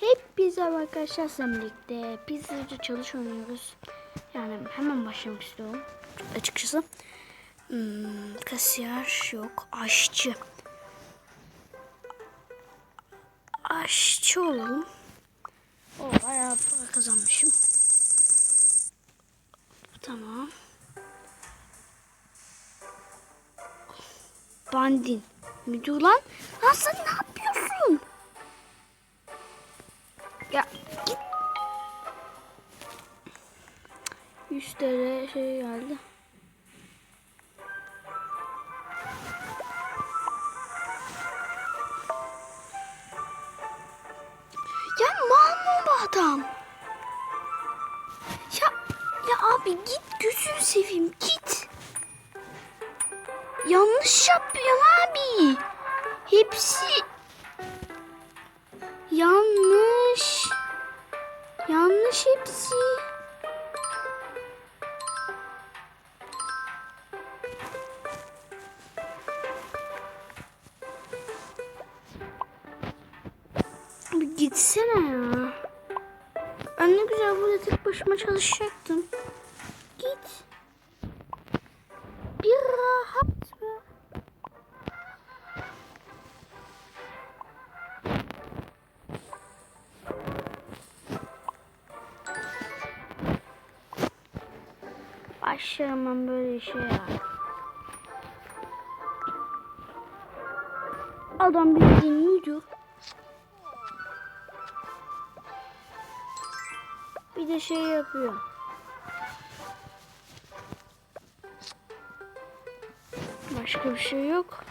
Hepinize merhaba arkadaşlar birlikte pizzacı çalış oynuyoruz. Yani hemen başlamak istiyorum açıkçası. Hmm, kasiyer yok. Aşçı. Aşçı olalım. O bayağı para kazanmışım. Tamam. Bandin. Müdür lan. Lan sen ne yapıyorsun? Ya git. 100 TL şey geldi. Ya mal mı bu adam? Ya ya abi git gözünü seveyim git. Yanlış yapıyor abi. Hepsi yanlış. Yanlış hepsi. Bir gitsene ya. Ben ne güzel burada tek başıma çalışacaktım. Ben böyle işe ya. Adam bildiğin müdür. Bir de şey yapıyor. Başka bir şey yok.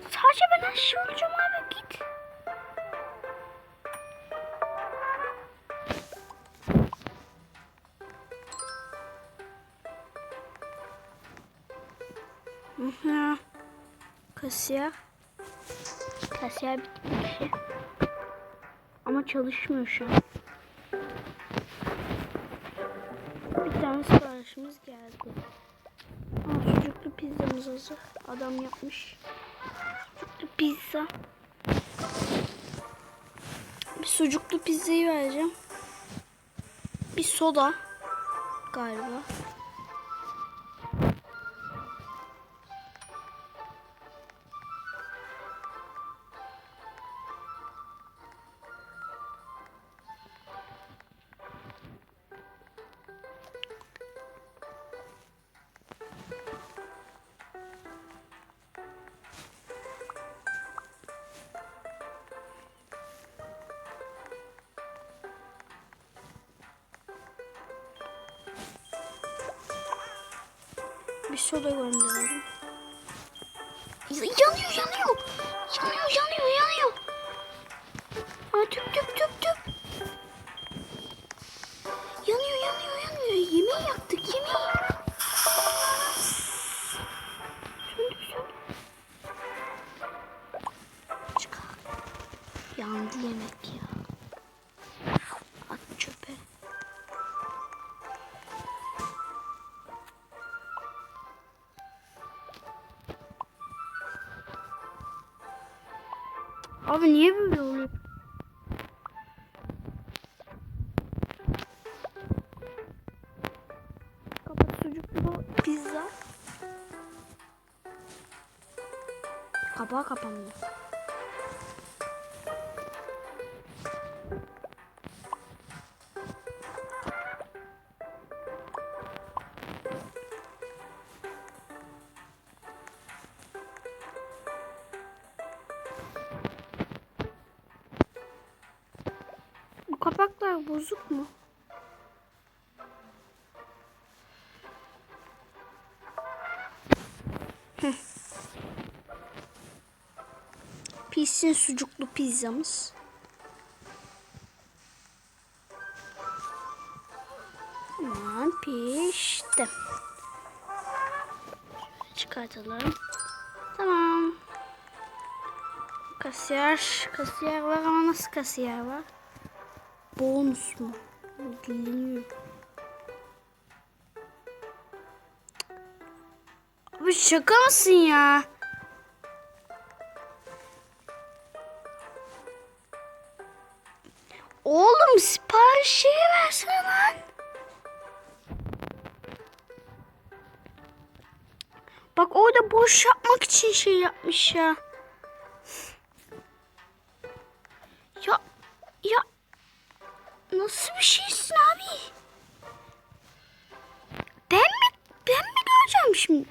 Sadece ben aşağı olacağım abi git. Hı Kasiyer. Kasiyer bitmiş. Ama çalışmıyor şu an. Bir tane siparişimiz geldi. Aa, sucuklu pizzamız hazır. Adam yapmış. Sucuklu pizza. Bir sucuklu pizzayı vereceğim. Bir soda galiba. Bir soda gönderelim. Yanıyor, yanıyor. Yanıyor, yanıyor, yanıyor. Aa, tüp tüp tüp tüp. Yanıyor, yanıyor, yanıyor. Yemeği yaktık, yemeği. Söndür, söndür. Çıkar. Yandı yemek Abi niye böyle oluyor? Kapat sucuklu pizza. Kapağı kapanmıyor. Kapaklar bozuk mu? Pişsin sucuklu pizzamız. Tamam pişti. Çıkartalım. Tamam. Kasiyer, kasiyer var ama nasıl kasiyer var? Bonus mu? Dinleniyor. Abi şaka mısın ya? Oğlum siparişi versene lan. Bak orada boş yapmak için şey yapmış ya. Ya ya nasıl bir şeysin abi? Ben mi ben mi göreceğim şimdi?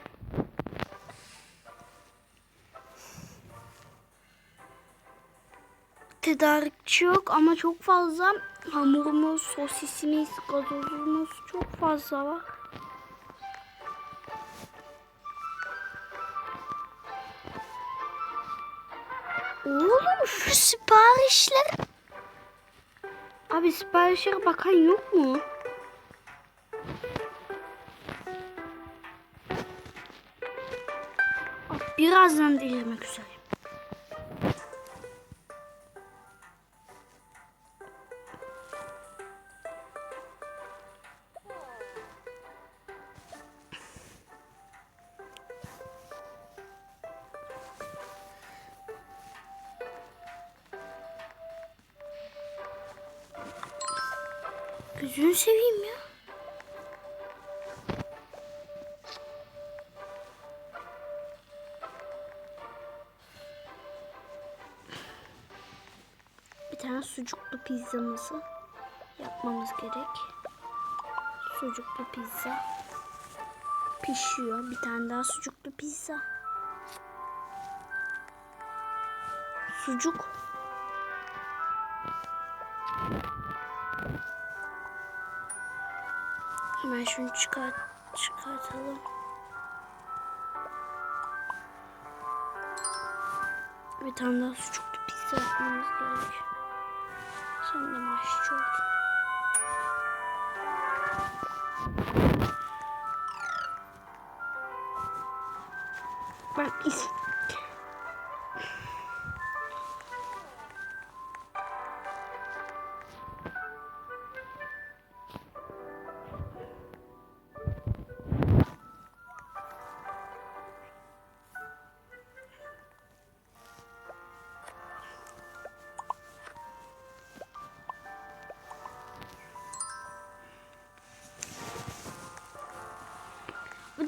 Tedarikçi yok ama çok fazla hamurumuz, sosisimiz, gazozumuz çok fazla var. Oğlum şu siparişler... Abi siparişlere bakan yok mu? Birazdan delirmek üzereyim. Gözünü seveyim ya. Bir tane sucuklu pizzamızı yapmamız gerek. Sucuklu pizza. Pişiyor. Bir tane daha sucuklu pizza. Sucuk. Hemen şunu çıkart çıkartalım. Bir tane daha sucuklu pizza yapmamız gerek. Sen de maaşçı oldun. Ben is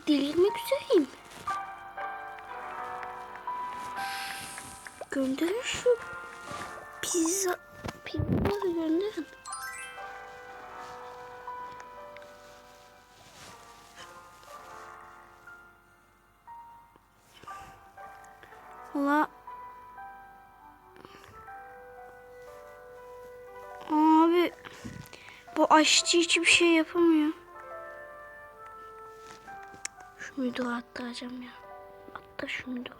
delirmek üzereyim. Gönderin şu pizza pizza gönderin. Valla Abi bu aşçı hiçbir şey yapamıyor. Müdürü attıracağım ya. Attır şu müdürü.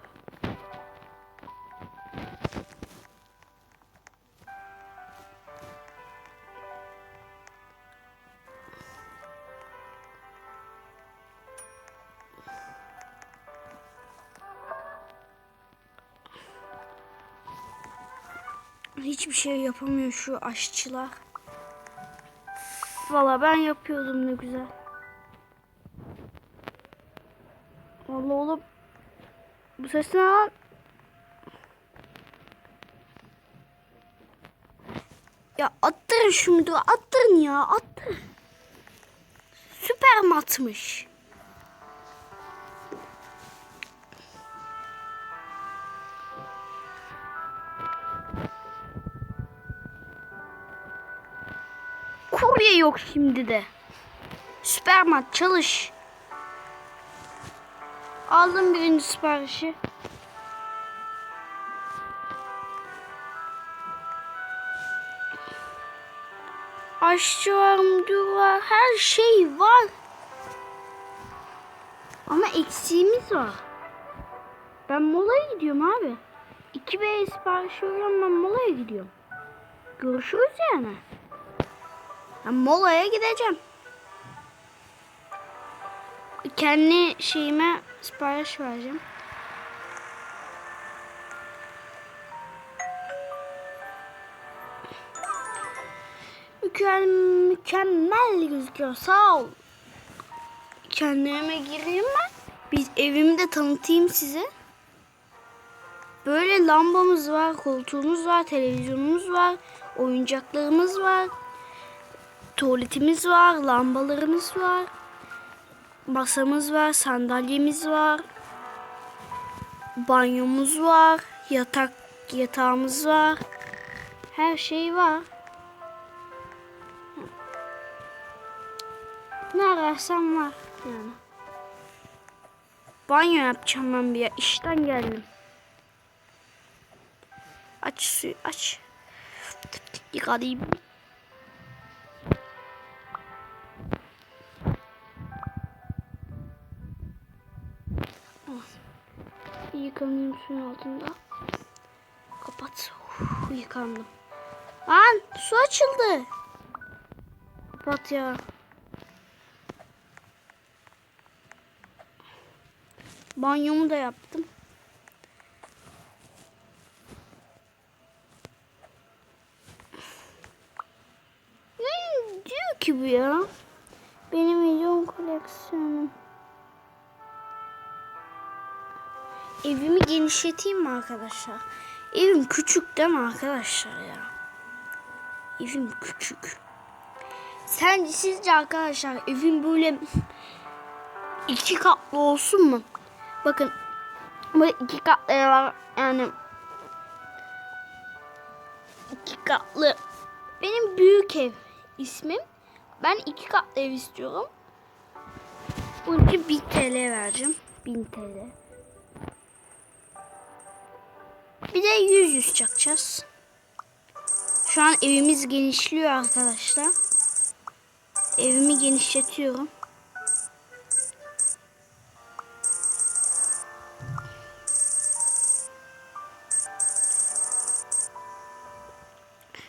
Hiçbir şey yapamıyor şu aşçılar. Valla ben yapıyordum ne güzel. Vallahi oğlum. Bu ses ne lan? Ya attırın şu müdürü attırın ya attırın. Süper matmış. Kurye yok şimdi de. Süpermat çalış. Aldım birinci siparişi. Aşçı var, müdür var, her şey var. Ama eksiğimiz var. Ben molaya gidiyorum abi. 2B siparişi veriyorum ben molaya gidiyorum. Görüşürüz yani. Ben molaya gideceğim. Kendi şeyime sipariş vereceğim. Mükemmel, mükemmel gözüküyor. Sağ ol. Kendime gireyim ben. Biz evimi de tanıtayım size. Böyle lambamız var, koltuğumuz var, televizyonumuz var, oyuncaklarımız var. Tuvaletimiz var, lambalarımız var. Masamız var, sandalyemiz var. Banyomuz var, yatak yatağımız var. Her şey var. Ne ararsam var yani. Banyo yapacağım ben bir ya. İşten geldim. Aç suyu aç. Yıkayayım. Yıkandım. Lan su açıldı. Kapat ya. Banyomu da yaptım. Ne diyor ki bu ya? Benim milyon koleksiyonum. Evimi genişleteyim mi arkadaşlar? Evim küçük değil mi arkadaşlar ya? Evim küçük. Sence sizce arkadaşlar evim böyle iki katlı olsun mu? Bakın bu iki katlı var yani iki katlı. Benim büyük ev ismim. Ben iki katlı ev istiyorum. Bunun için 1000 TL vereceğim. 1000 TL. Bir de 100 yüz çakacağız. Şu an evimiz genişliyor arkadaşlar. Evimi genişletiyorum.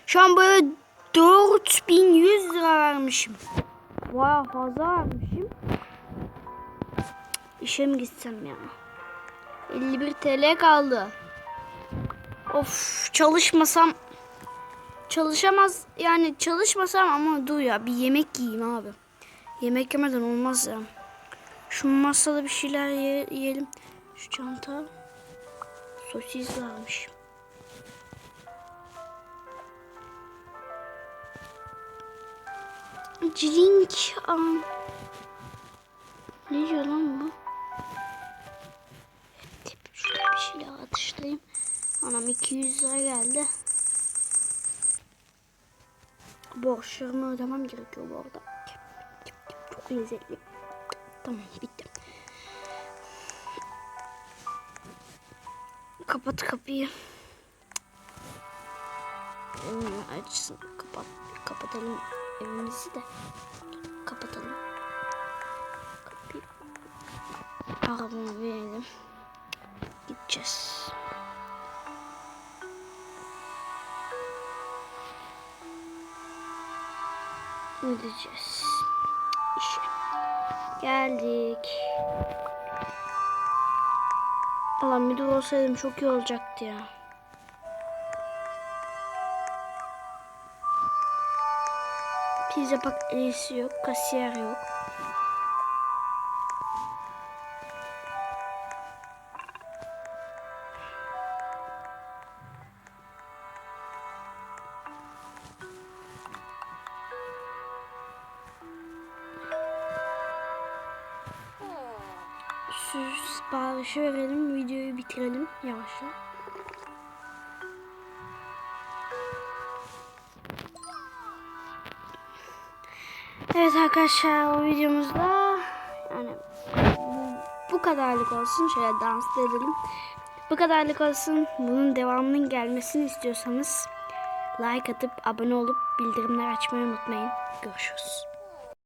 Şu an böyle 4100 lira vermişim. Vay fazla vermişim. İşe mi gitsem ya? 51 TL kaldı. Of çalışmasam çalışamaz yani çalışmasam ama dur ya bir yemek yiyeyim abi. Yemek yemeden olmaz ya. Şu masada bir şeyler ye- yiyelim. Şu çanta sosis varmış. Drink. Am. Ne diyor lan bu? Anam 200 lira geldi. Borçlarımı ödemem gerekiyor bu arada. Çok lezzetli. Tamam bitti. Kapat kapıyı. Açsın. Kapat. Kapatalım evimizi de. Kapatalım. Kapıyı. Arabamı verelim. Gideceğiz. Gideceğiz. İşe. Geldik. Allah müdür olsaydım çok iyi olacaktı ya. Pizza patatesi yok, kasiyer yok. Siparişi verelim, videoyu bitirelim yavaşça. Evet arkadaşlar o videomuzda yani bu, kadarlık olsun. Şöyle dans da edelim. Bu kadarlık olsun. Bunun devamının gelmesini istiyorsanız like atıp abone olup bildirimler açmayı unutmayın. Görüşürüz.